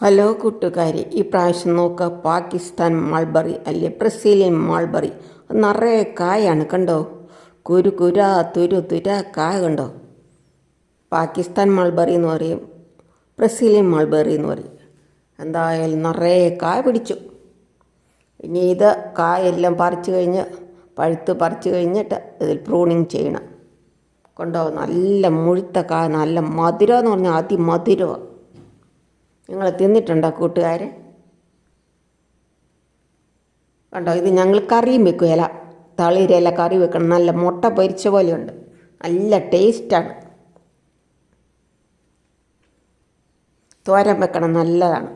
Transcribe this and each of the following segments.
Hello കൂട്ടുകാരി ഈ പ്രാവശ്യം നോക്കുക പാകിസ്ഥാൻ മാൾബറി അല്ലെ ബ്രസീലിയൻ മാൾബറി. നിറയെ കായാണ് കണ്ടോ? കുരു കുര തുരു തുര കായ കണ്ടോ? പാകിസ്ഥാൻ മാൾബറി എന്ന് പറയും ബ്രസീലിയൻ മാൾബറി എന്ന് പറയും. എന്തായാലും നിറയെ കായ പിടിച്ചു. ഇനി ഇത് കായെല്ലാം പറിച്ചു കഴിഞ്ഞ് പഴുത്ത് പറിച്ചു കഴിഞ്ഞിട്ട് ഇതിൽ പ്രൂണിങ് ചെയ്യണം. കൊണ്ടോ? നല്ല മുഴുത്ത കായ നല്ല മധുരം എന്ന് പറഞ്ഞാൽ അതിമധുരമാണ്. നിങ്ങൾ തിന്നിട്ടുണ്ടോ കൂട്ടുകാരെ? കണ്ടോ ഇത് ഞങ്ങൾ കറിയും വെക്കും ഇല. തളിരില കറി വെക്കണം. നല്ല മുട്ട പൊരിച്ച പോലെയുണ്ട്. നല്ല ടേസ്റ്റാണ്. തോരൻ വെക്കണം നല്ലതാണ്.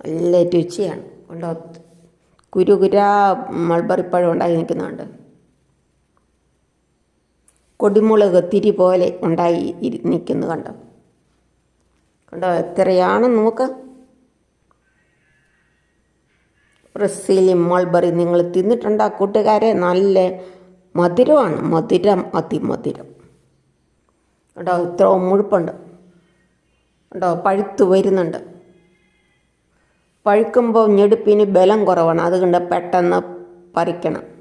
നല്ല രുചിയാണ്. കണ്ടോ കുരുകുര മൾബറിപ്പഴം ഉണ്ടാക്കി നിൽക്കുന്നുണ്ട് കൊടിമുളക് തിരി പോലെ ഉണ്ടായി നിൽക്കുന്നു കണ്ടോ? കണ്ടോ എത്രയാണെന്ന് നോക്ക്? ബ്രസീലിയും മൾബറി നിങ്ങൾ തിന്നിട്ടുണ്ടോ കൂട്ടുകാരെ? നല്ല മധുരമാണ് മധുരം അതിമധുരം. കണ്ടോ ഇത്ര മുഴുപ്പുണ്ട്. കണ്ടോ പഴുത്ത് വരുന്നുണ്ട്. പഴുക്കുമ്പോൾ ഞെടുപ്പിന് ബലം കുറവാണ്. അതുകൊണ്ട് പെട്ടെന്ന് പറിക്കണം.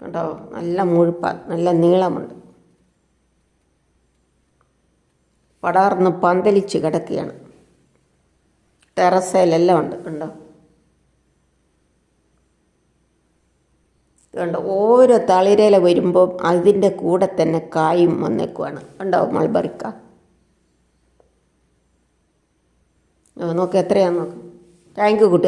കണ്ടോ? നല്ല മുഴുപ്പ നല്ല നീളമുണ്ട്. പടർന്ന് പന്തലിച്ച് കിടക്കുകയാണ്. ടെറസയിലെല്ലാം ഉണ്ട് കണ്ടോ? കണ്ടോ? ഓരോ തളിരയില വരുമ്പോൾ അതിന്റെ കൂടെ തന്നെ കായും വന്നേക്കുവാണ്. കണ്ടോ? മൾബറിക്ക. നോക്ക് എത്രയാന്ന് നോക്ക്. താങ്ക് യു കുട്ടി.